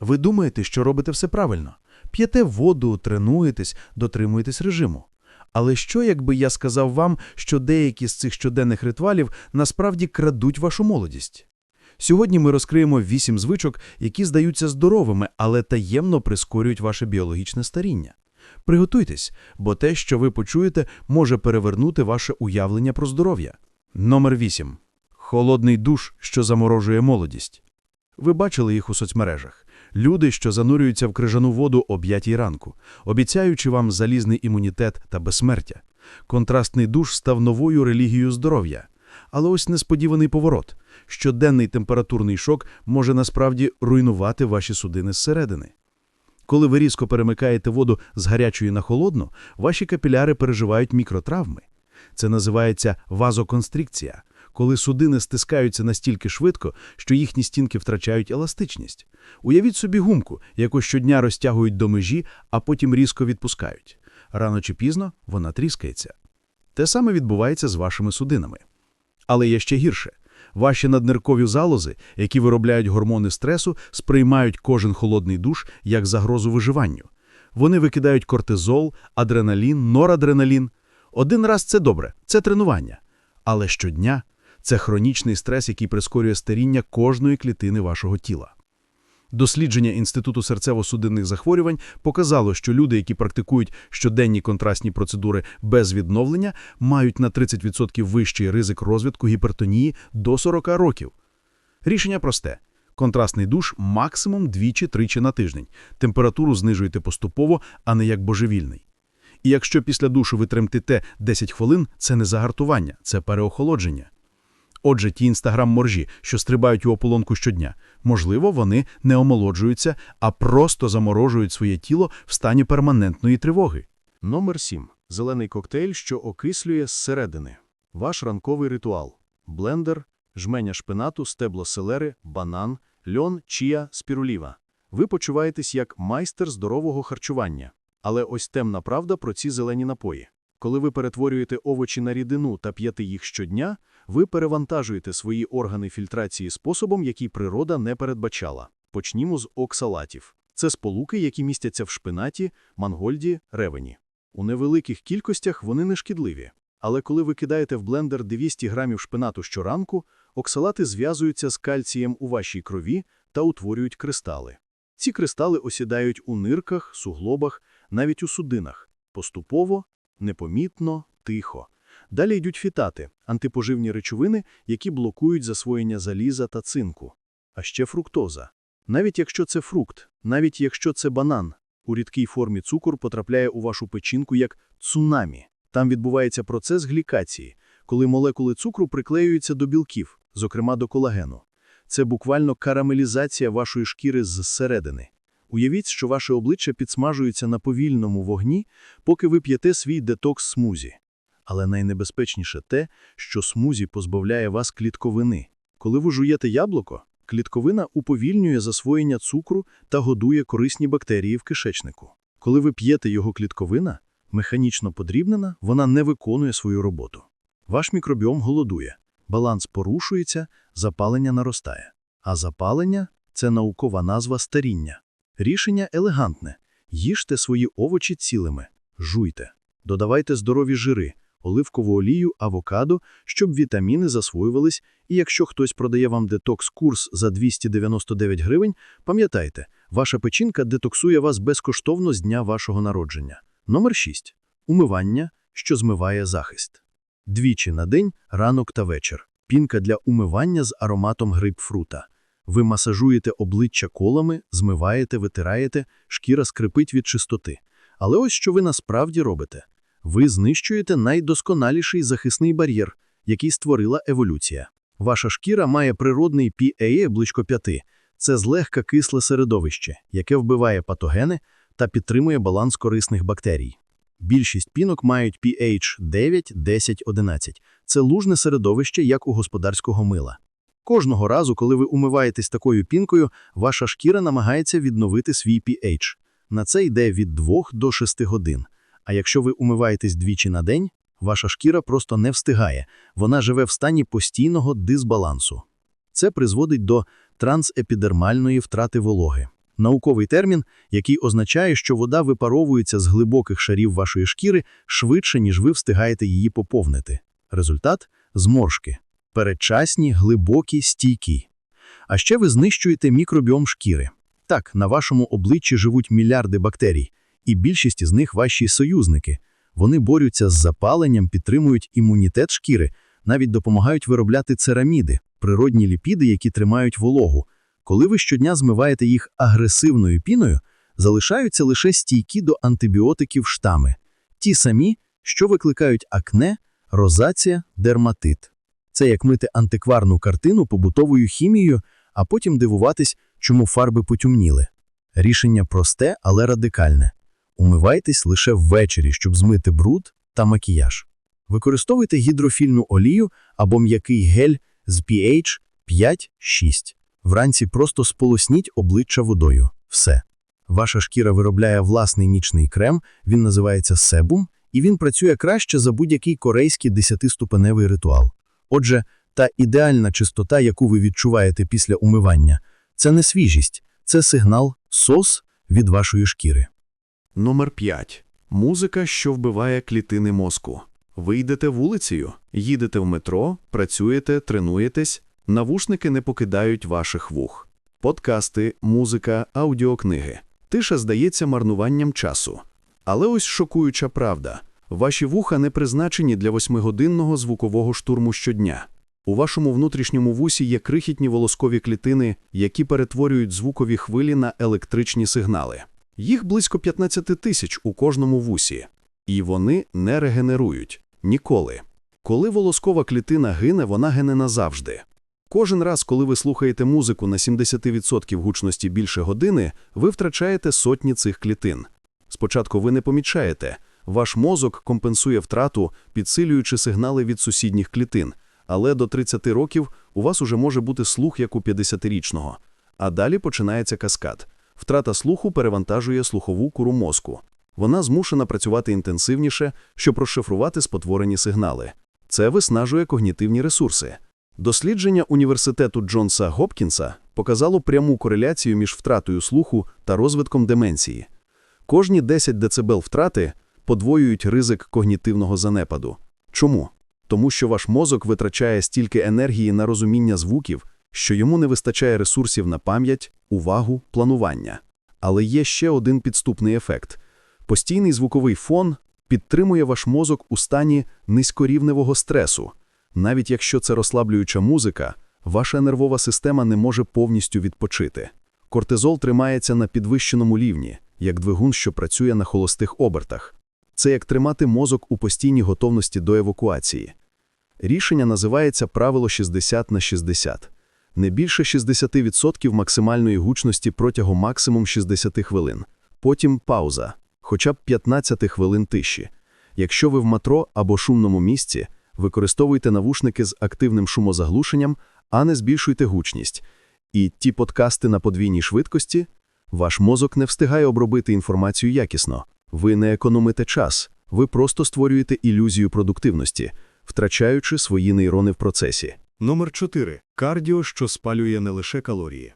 Ви думаєте, що робите все правильно. П'єте воду, тренуєтесь, дотримуєтесь режиму. Але що, якби я сказав вам, що деякі з цих щоденних ритуалів насправді крадуть вашу молодість? Сьогодні ми розкриємо вісім звичок, які здаються здоровими, але таємно прискорюють ваше біологічне старіння. Приготуйтесь, бо те, що ви почуєте, може перевернути ваше уявлення про здоров'я. Номер 8. Холодний душ, що заморожує молодість. Ви бачили їх у соцмережах. Люди, що занурюються в крижану воду о 5 ранку, обіцяючи вам залізний імунітет та безсмертя. Контрастний душ став новою релігією здоров'я. Але ось несподіваний поворот. Щоденний температурний шок може насправді руйнувати ваші судини зсередини. Коли ви різко перемикаєте воду з гарячої на холодну, ваші капіляри переживають мікротравми. Це називається вазоконстрикція, коли судини стискаються настільки швидко, що їхні стінки втрачають еластичність. Уявіть собі гумку, яку щодня розтягують до межі, а потім різко відпускають. Рано чи пізно вона тріскається. Те саме відбувається з вашими судинами. Але є ще гірше. Ваші надниркові залози, які виробляють гормони стресу, сприймають кожен холодний душ як загрозу виживанню. Вони викидають кортизол, адреналін, норадреналін. Один раз це добре, це тренування. Але щодня це хронічний стрес, який прискорює старіння кожної клітини вашого тіла. Дослідження Інституту серцево-судинних захворювань показало, що люди, які практикують щоденні контрастні процедури без відновлення, мають на 30% вищий ризик розвитку гіпертонії до 40 років. Рішення просте. Контрастний душ максимум двічі-тричі на тиждень. Температуру знижуйте поступово, а не як божевільний. І якщо після душу ви тремтите 10 хвилин, це не загартування, це переохолодження. Отже, ті інстаграм-моржі, що стрибають у ополонку щодня, можливо, вони не омолоджуються, а просто заморожують своє тіло в стані перманентної тривоги. Номер 7. Зелений коктейль, що окислює зсередини. Ваш ранковий ритуал. Блендер, жменя шпинату, стебло селери, банан, льон, чія, спіруліва. Ви почуваєтесь як майстер здорового харчування. Але ось темна правда про ці зелені напої. Коли ви перетворюєте овочі на рідину та п'єте їх щодня, ви перевантажуєте свої органи фільтрації способом, який природа не передбачала. Почнімо з оксалатів. Це сполуки, які містяться в шпинаті, мангольді, ревені. У невеликих кількостях вони не шкідливі. Але коли ви кидаєте в блендер 200 грамів шпинату щоранку, оксалати зв'язуються з кальцієм у вашій крові та утворюють кристали. Ці кристали осідають у нирках, суглобах, навіть у судинах. Поступово, непомітно, тихо. Далі йдуть фітати – антипоживні речовини, які блокують засвоєння заліза та цинку. А ще фруктоза. Навіть якщо це фрукт, навіть якщо це банан, у рідкій формі цукор потрапляє у вашу печінку як цунамі. Там відбувається процес глікації, коли молекули цукру приклеюються до білків, зокрема до колагену. Це буквально карамелізація вашої шкіри зсередини. Уявіть, що ваше обличчя підсмажується на повільному вогні, поки ви п'єте свій детокс-смузі. Але найнебезпечніше те, що смузі позбавляє вас клітковини. Коли ви жуєте яблуко, клітковина уповільнює засвоєння цукру та годує корисні бактерії в кишечнику. Коли ви п'єте його клітковина, механічно подрібнена, вона не виконує свою роботу. Ваш мікробіом голодує, баланс порушується, запалення наростає. А запалення – це наукова назва старіння. Рішення елегантне. Їжте свої овочі цілими, жуйте. Додавайте здорові жири, оливкову олію, авокадо, щоб вітаміни засвоювались, і якщо хтось продає вам детокс-курс за 299 гривень, пам'ятайте, ваша печінка детоксує вас безкоштовно з дня вашого народження. Номер 6. Умивання, що змиває захист. Двічі на день, ранок та вечір. Пінка для умивання з ароматом грейпфрута. Ви масажуєте обличчя колами, змиваєте, витираєте, шкіра скрипить від чистоти. Але ось що ви насправді робите. Ви знищуєте найдосконаліший захисний бар'єр, який створила еволюція. Ваша шкіра має природний PA близько 5. Це злегка кисле середовище, яке вбиває патогени та підтримує баланс корисних бактерій. Більшість пінок мають pH 9, 10, 11. Це лужне середовище, як у господарського мила. Кожного разу, коли ви умиваєтесь такою пінкою, ваша шкіра намагається відновити свій pH. На це йде від 2 до 6 годин. А якщо ви умиваєтесь двічі на день, ваша шкіра просто не встигає, вона живе в стані постійного дисбалансу. Це призводить до трансепідермальної втрати вологи. науковий термін, який означає, що вода випаровується з глибоких шарів вашої шкіри швидше, ніж ви встигаєте її поповнити. Результат – зморшки. Передчасні, глибокі, стійкі. А ще ви знищуєте мікробіом шкіри. Так, на вашому обличчі живуть мільярди бактерій, і більшість із них ваші союзники. Вони борються з запаленням, підтримують імунітет шкіри, навіть допомагають виробляти цераміди, природні ліпіди, які тримають вологу. Коли ви щодня змиваєте їх агресивною піною, залишаються лише стійкі до антибіотиків штами. Ті самі, що викликають акне, розація, дерматит. Це як мити антикварну картину побутовою хімією, а потім дивуватись, чому фарби потемніли. Рішення просте, але радикальне. Умивайтесь лише ввечері, щоб змити бруд та макіяж. Використовуйте гідрофільну олію або м'який гель з pH 5-6. Вранці просто сполосніть обличчя водою. Все. Ваша шкіра виробляє власний нічний крем, він називається себум, і він працює краще за будь-який корейський десятиступеневий ритуал. Отже, та ідеальна чистота, яку ви відчуваєте після умивання, це не свіжість, це сигнал СОС від вашої шкіри. Номер 5. Музика, що вбиває клітини мозку. Ви йдете вулицею, їдете в метро, працюєте, тренуєтесь, навушники не покидають ваших вух. Подкасти, музика, аудіокниги. Тиша здається марнуванням часу. Але ось шокуюча правда. Ваші вуха не призначені для восьмигодинного звукового штурму щодня. У вашому внутрішньому вусі є крихітні волоскові клітини, які перетворюють звукові хвилі на електричні сигнали. Їх близько 15 тисяч у кожному вусі. І вони не регенерують. Ніколи. Коли волоскова клітина гине, вона гине назавжди. Кожен раз, коли ви слухаєте музику на 70% гучності більше години, ви втрачаєте сотні цих клітин. Спочатку ви не помічаєте. Ваш мозок компенсує втрату, підсилюючи сигнали від сусідніх клітин. Але до 30 років у вас уже може бути слух, як у 50-річного. А далі починається каскад. Втрата слуху перевантажує слухову куру мозку. Вона змушена працювати інтенсивніше, щоб розшифрувати спотворені сигнали. Це виснажує когнітивні ресурси. Дослідження університету Джонса Гопкінса показало пряму кореляцію між втратою слуху та розвитком деменції. Кожні 10 дБ втрати подвоюють ризик когнітивного занепаду. Чому? Тому що ваш мозок витрачає стільки енергії на розуміння звуків, що йому не вистачає ресурсів на пам'ять, увагу, планування. Але є ще один підступний ефект. Постійний звуковий фон підтримує ваш мозок у стані низькорівневого стресу. Навіть якщо це розслаблююча музика, ваша нервова система не може повністю відпочити. Кортизол тримається на підвищеному рівні, як двигун, що працює на холостих обертах. Це як тримати мозок у постійній готовності до евакуації. Рішення називається правило 60 на 60. Не більше 60% максимальної гучності протягом максимум 60 хвилин. Потім пауза, хоча б 15 хвилин тиші. Якщо ви в метро або шумному місці, використовуйте навушники з активним шумозаглушенням, а не збільшуйте гучність. І ті подкасти на подвійній швидкості, ваш мозок не встигає обробити інформацію якісно. Ви не економите час, ви просто створюєте ілюзію продуктивності, втрачаючи свої нейрони в процесі. Номер 4. Кардіо, що спалює не лише калорії.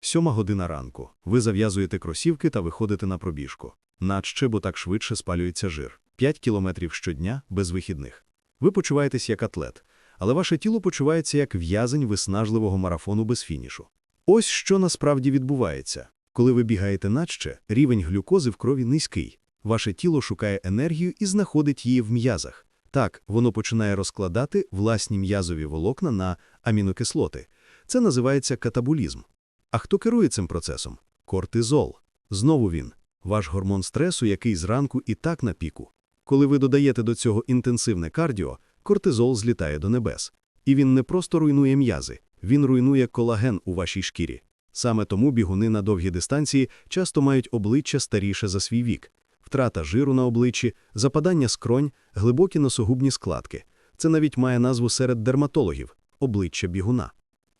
Сьома година ранку. Ви зав'язуєте кросівки та виходите на пробіжку. Наче, бо так швидше спалюється жир. 5 кілометрів щодня без вихідних. Ви почуваєтесь як атлет, але ваше тіло почувається як в'язень виснажливого марафону без фінішу. Ось що насправді відбувається. Коли ви бігаєте наче, рівень глюкози в крові низький. Ваше тіло шукає енергію і знаходить її в м'язах. Так, воно починає розкладати власні м'язові волокна на амінокислоти. Це називається катаболізм. А хто керує цим процесом? Кортизол. Знову він. Ваш гормон стресу, який зранку і так на піку. Коли ви додаєте до цього інтенсивне кардіо, кортизол злітає до небес. І він не просто руйнує м'язи, він руйнує колаген у вашій шкірі. Саме тому бігуни на довгі дистанції часто мають обличчя старіше за свій вік. Втрата жиру на обличчі, западання скронь, глибокі носогубні складки. Це навіть має назву серед дерматологів – обличчя бігуна.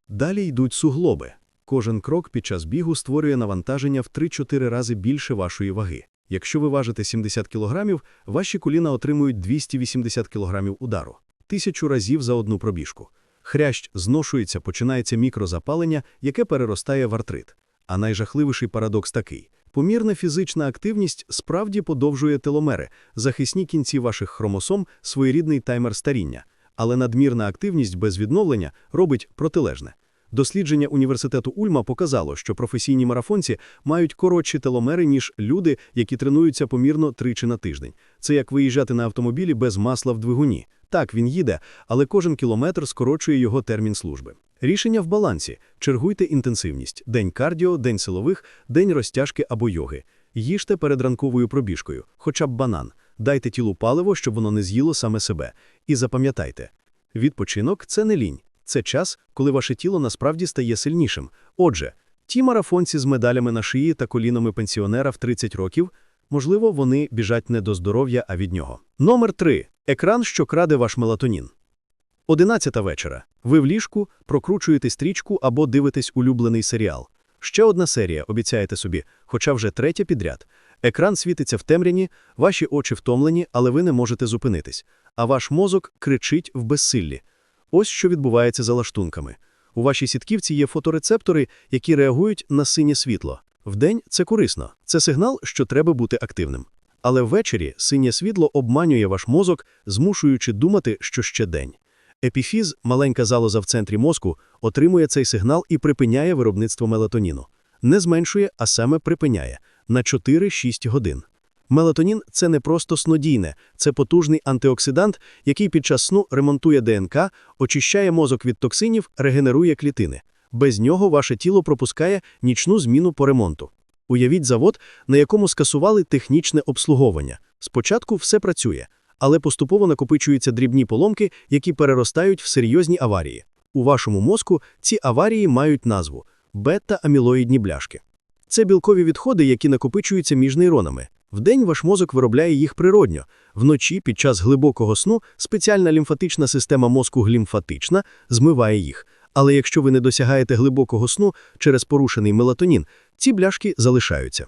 Далі йдуть суглоби. Кожен крок під час бігу створює навантаження в 3-4 рази більше вашої ваги. Якщо ви важите 70 кг, ваші коліна отримують 280 кг удару. Тисячу разів за одну пробіжку. Хрящ зношується, починається мікрозапалення, яке переростає в артрит. А найжахливіший парадокс такий. Помірна фізична активність справді подовжує теломери, захисні кінці ваших хромосом, своєрідний таймер старіння. Але надмірна активність без відновлення робить протилежне. Дослідження університету Ульма показало, що професійні марафонці мають коротші теломери, ніж люди, які тренуються помірно тричі на тиждень. Це як виїжджати на автомобілі без масла в двигуні. Так, він їде, але кожен кілометр скорочує його термін служби. Рішення в балансі. Чергуйте інтенсивність. День кардіо, день силових, день розтяжки або йоги. Їжте перед ранковою пробіжкою, хоча б банан. Дайте тілу паливо, щоб воно не з'їло саме себе. І запам'ятайте, відпочинок – це не лінь. Це час, коли ваше тіло насправді стає сильнішим. Отже, ті марафонці з медалями на шиї та колінами пенсіонера в 30 років, можливо, вони біжать не до здоров'я, а від нього. Номер 3. Екран, що краде ваш мелатонін. Одинадцята вечора. Ви в ліжку прокручуєте стрічку або дивитесь улюблений серіал. Ще одна серія, обіцяєте собі, хоча вже третя підряд. Екран світиться в темряні, ваші очі втомлені, але ви не можете зупинитись. А ваш мозок кричить в безсиллі. Ось що відбувається за лаштунками. У вашій сітківці є фоторецептори, які реагують на синє світло. Вдень це корисно, це сигнал, що треба бути активним. Але ввечері синє світло обманює ваш мозок, змушуючи думати, що ще день. Епіфіз, маленька залоза в центрі мозку, отримує цей сигнал і припиняє виробництво мелатоніну. Не зменшує, а саме припиняє на 4-6 годин. Мелатонін – це не просто снодійне, це потужний антиоксидант, який під час сну ремонтує ДНК, очищає мозок від токсинів, регенерує клітини. Без нього ваше тіло пропускає нічну зміну по ремонту. Уявіть завод, на якому скасували технічне обслуговування. Спочатку все працює, але поступово накопичуються дрібні поломки, які переростають в серйозні аварії. У вашому мозку ці аварії мають назву бета-амілоїдні бляшки. Це білкові відходи, які накопичуються між нейронами. Вдень ваш мозок виробляє їх природньо. Вночі, під час глибокого сну, спеціальна лімфатична система мозку глімфатична змиває їх. Але якщо ви не досягаєте глибокого сну через порушений мелатонін, ці бляшки залишаються.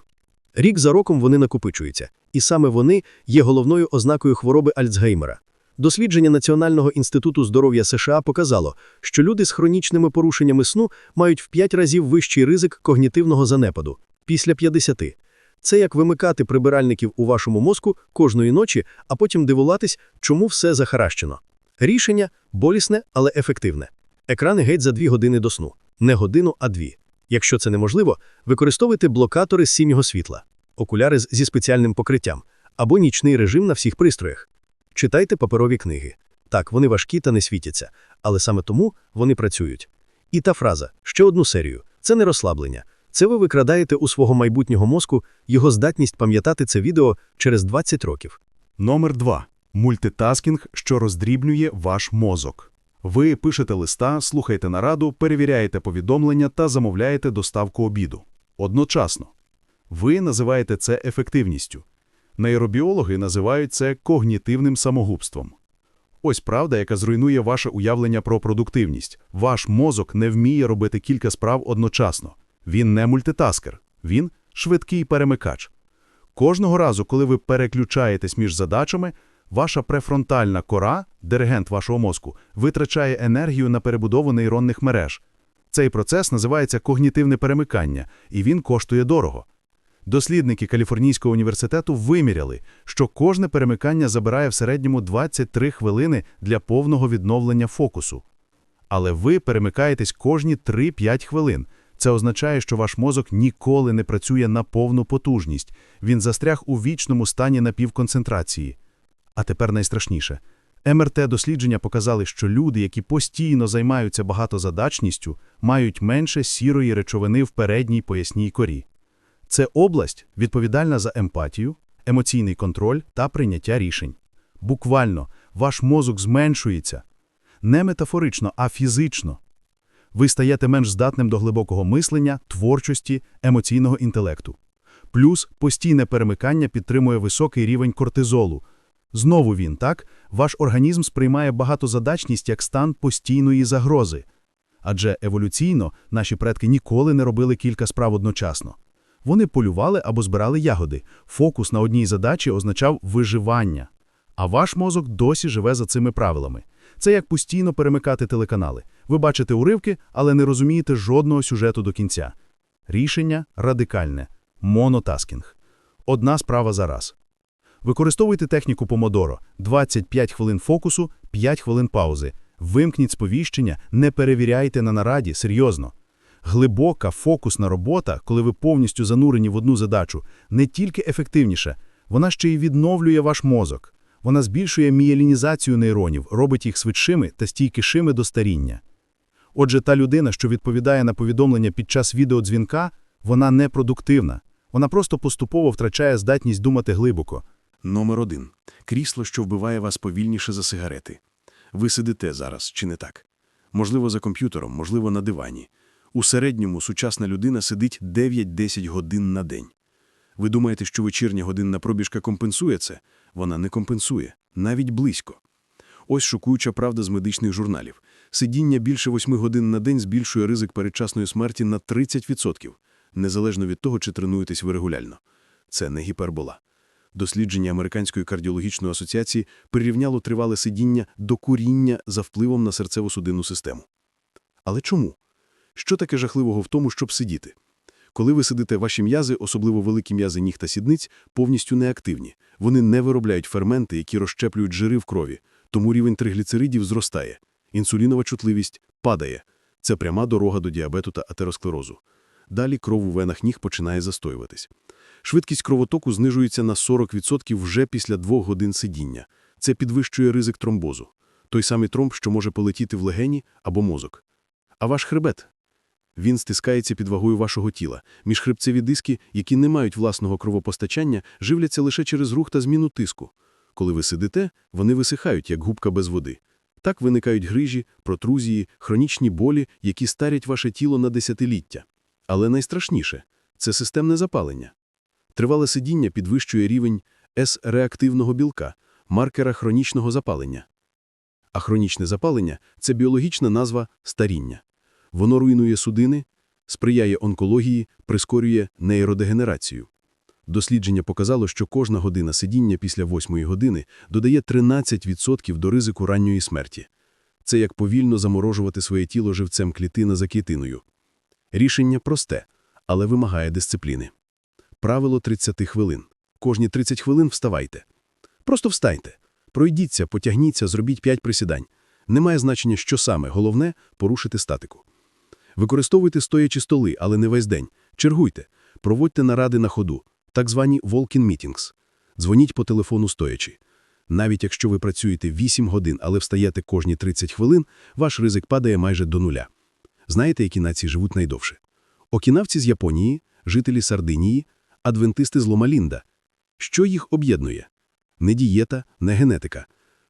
Рік за роком вони накопичуються, і саме вони є головною ознакою хвороби Альцгеймера. Дослідження Національного інституту здоров'я США показало, що люди з хронічними порушеннями сну мають в 5 разів вищий ризик когнітивного занепаду після 50. Це як вимикати прибиральників у вашому мозку кожної ночі, а потім дивуватись, чому все захаращено. Рішення болісне, але ефективне. Екрани геть за 2 години до сну. Не годину, а дві. Якщо це неможливо, використовуйте блокатори з синього світла, окуляри зі спеціальним покриттям або нічний режим на всіх пристроях. Читайте паперові книги. Так, вони важкі та не світяться, але саме тому вони працюють. І та фраза «ще одну серію» – це не розслаблення. Це ви викрадаєте у свого майбутнього мозку його здатність пам'ятати це відео через 20 років. Номер 2. Мультитаскінг, що роздрібнює ваш мозок. Ви пишете листа, слухаєте нараду, перевіряєте повідомлення та замовляєте доставку обіду. Одночасно. Ви називаєте це ефективністю. Нейробіологи називають це когнітивним самогубством. Ось правда, яка зруйнує ваше уявлення про продуктивність. Ваш мозок не вміє робити кілька справ одночасно. Він не мультитаскер, він швидкий перемикач. Кожного разу, коли ви переключаєтесь між задачами, ваша префронтальна кора, диригент вашого мозку, витрачає енергію на перебудову нейронних мереж. Цей процес називається когнітивне перемикання, і він коштує дорого. Дослідники Каліфорнійського університету виміряли, що кожне перемикання забирає в середньому 23 хвилини для повного відновлення фокусу. Але ви перемикаєтесь кожні 3-5 хвилин. Це означає, що ваш мозок ніколи не працює на повну потужність. Він застряг у вічному стані напівконцентрації. А тепер найстрашніше. МРТ-дослідження показали, що люди, які постійно займаються багатозадачністю, мають менше сірої речовини в передній поясній корі. Це область, відповідальна за емпатію, емоційний контроль та прийняття рішень. Буквально, ваш мозок зменшується. Не метафорично, а фізично. Ви стаєте менш здатним до глибокого мислення, творчості, емоційного інтелекту. Плюс постійне перемикання підтримує високий рівень кортизолу. Знову він, так? Ваш організм сприймає багатозадачність як стан постійної загрози. Адже еволюційно наші предки ніколи не робили кілька справ одночасно. Вони полювали або збирали ягоди. Фокус на одній задачі означав виживання. А ваш мозок досі живе за цими правилами. Це як постійно перемикати телеканали. Ви бачите уривки, але не розумієте жодного сюжету до кінця. Рішення радикальне – монотаскінг. Одна справа за раз. Використовуйте техніку Помодоро – 25 хвилин фокусу, 5 хвилин паузи. Вимкніть сповіщення, не перевіряйте на нараді, серйозно. Глибока, фокусна робота, коли ви повністю занурені в одну задачу, не тільки ефективніша, вона ще й відновлює ваш мозок. Вона збільшує мієлінізацію нейронів, робить їх швидшими та стійкішими до старіння. Отже, та людина, що відповідає на повідомлення під час відеодзвінка, вона непродуктивна. Вона просто поступово втрачає здатність думати глибоко. Номер один. Крісло, що вбиває вас повільніше за сигарети. Ви сидите зараз, чи не так? Можливо, за комп'ютером, можливо, на дивані. У середньому сучасна людина сидить 9-10 годин на день. Ви думаєте, що вечірня годинна пробіжка компенсує це? Вона не компенсує, навіть близько. Ось шокуюча правда з медичних журналів. Сидіння більше 8 годин на день збільшує ризик передчасної смерті на 30%, незалежно від того, чи тренуєтесь ви регулярно. Це не гіпербола. Дослідження Американської кардіологічної асоціації прирівняло тривале сидіння до куріння за впливом на серцево-судинну систему. Але чому? Що таке жахливого в тому, щоб сидіти? Коли ви сидите, ваші м'язи, особливо великі м'язи ніг та сідниць, повністю неактивні. Вони не виробляють ферменти, які розщеплюють жири в крові, тому рівень тригліцеридів зростає. Інсулінова чутливість падає. Це пряма дорога до діабету та атеросклерозу. Далі кров у венах ніг починає застоюватись. Швидкість кровотоку знижується на 40% вже після двох годин сидіння. Це підвищує ризик тромбозу. Той самий тромб, що може полетіти в легені або мозок. А ваш хребет? Він стискається під вагою вашого тіла. Міжхребцеві диски, які не мають власного кровопостачання, живляться лише через рух та зміну тиску. Коли ви сидите, вони висихають, як губка без води. Так виникають грижі, протрузії, хронічні болі, які старять ваше тіло на десятиліття. Але найстрашніше – це системне запалення. Тривале сидіння підвищує рівень С-реактивного білка, маркера хронічного запалення. А хронічне запалення – це біологічна назва старіння. Воно руйнує судини, сприяє онкології, прискорює нейродегенерацію. Дослідження показало, що кожна година сидіння після 8 години додає 13% до ризику ранньої смерті. Це як повільно заморожувати своє тіло живцем клітина за клітиною. Рішення просте, але вимагає дисципліни. Правило 30 хвилин. Кожні 30 хвилин вставайте. Просто встаньте. Пройдіться, потягніться, зробіть 5 присідань. Немає значення, що саме, головне – порушити статику. Використовуйте стоячі столи, але не весь день. Чергуйте. Проводьте наради на ходу, так звані walk-in meetings. Дзвоніть по телефону стоячи. Навіть якщо ви працюєте 8 годин, але встаєте кожні 30 хвилин, ваш ризик падає майже до нуля. Знаєте, які нації живуть найдовше? Окінавці з Японії, жителі Сардинії, адвентисти з Ломалінда. Що їх об'єднує? Не дієта, не генетика.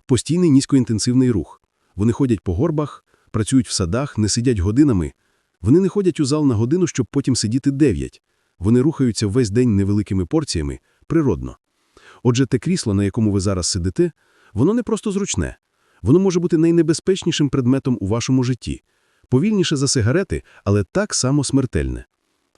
Постійний низькоінтенсивний рух. Вони ходять по горбах, працюють в садах, не сидять годинами. Вони не ходять у зал на годину, щоб потім сидіти 9. Вони рухаються весь день невеликими порціями, природно. Отже, те крісло, на якому ви зараз сидите, воно не просто зручне. Воно може бути найнебезпечнішим предметом у вашому житті. Повільніше за сигарети, але так само смертельне.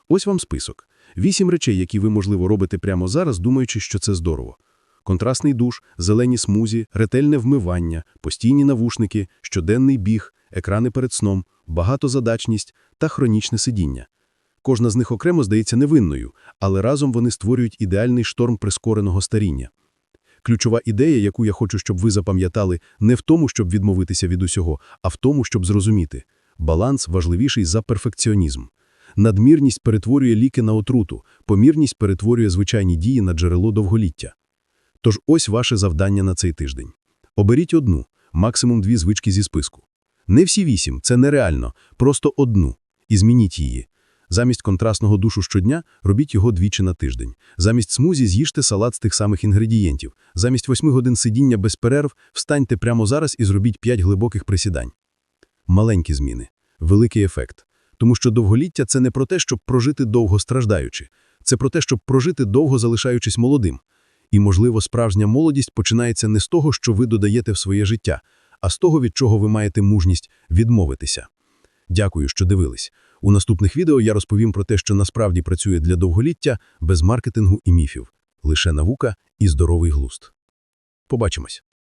Ось вам список. Вісім речей, які ви, можливо, робите прямо зараз, думаючи, що це здорово. Контрастний душ, зелені смузі, ретельне вмивання, постійні навушники, щоденний біг, екрани перед сном, багатозадачність та хронічне сидіння. Кожна з них окремо здається невинною, але разом вони створюють ідеальний шторм прискореного старіння. Ключова ідея, яку я хочу, щоб ви запам'ятали, не в тому, щоб відмовитися від усього, а в тому, щоб зрозуміти. Баланс важливіший за перфекціонізм. Надмірність перетворює ліки на отруту, помірність перетворює звичайні дії на джерело довголіття. Тож ось ваше завдання на цей тиждень. Оберіть одну, максимум дві звички зі списку. Не всі вісім, це нереально, просто одну. І змініть її. Замість контрастного душу щодня робіть його двічі на тиждень. Замість смузі з'їжте салат з тих самих інгредієнтів. Замість восьми годин сидіння без перерв встаньте прямо зараз і зробіть п'ять глибоких присідань. Маленькі зміни. Великий ефект. Тому що довголіття – це не про те, щоб прожити довго страждаючи. Це про те, щоб прожити довго залишаючись молодим. І, можливо, справжня молодість починається не з того, що ви додаєте в своє життя, а з того, від чого ви маєте мужність відмовитися. Дякую, що дивились. У наступних відео я розповім про те, що насправді працює для довголіття без маркетингу і міфів. Лише наука і здоровий глузд. Побачимось.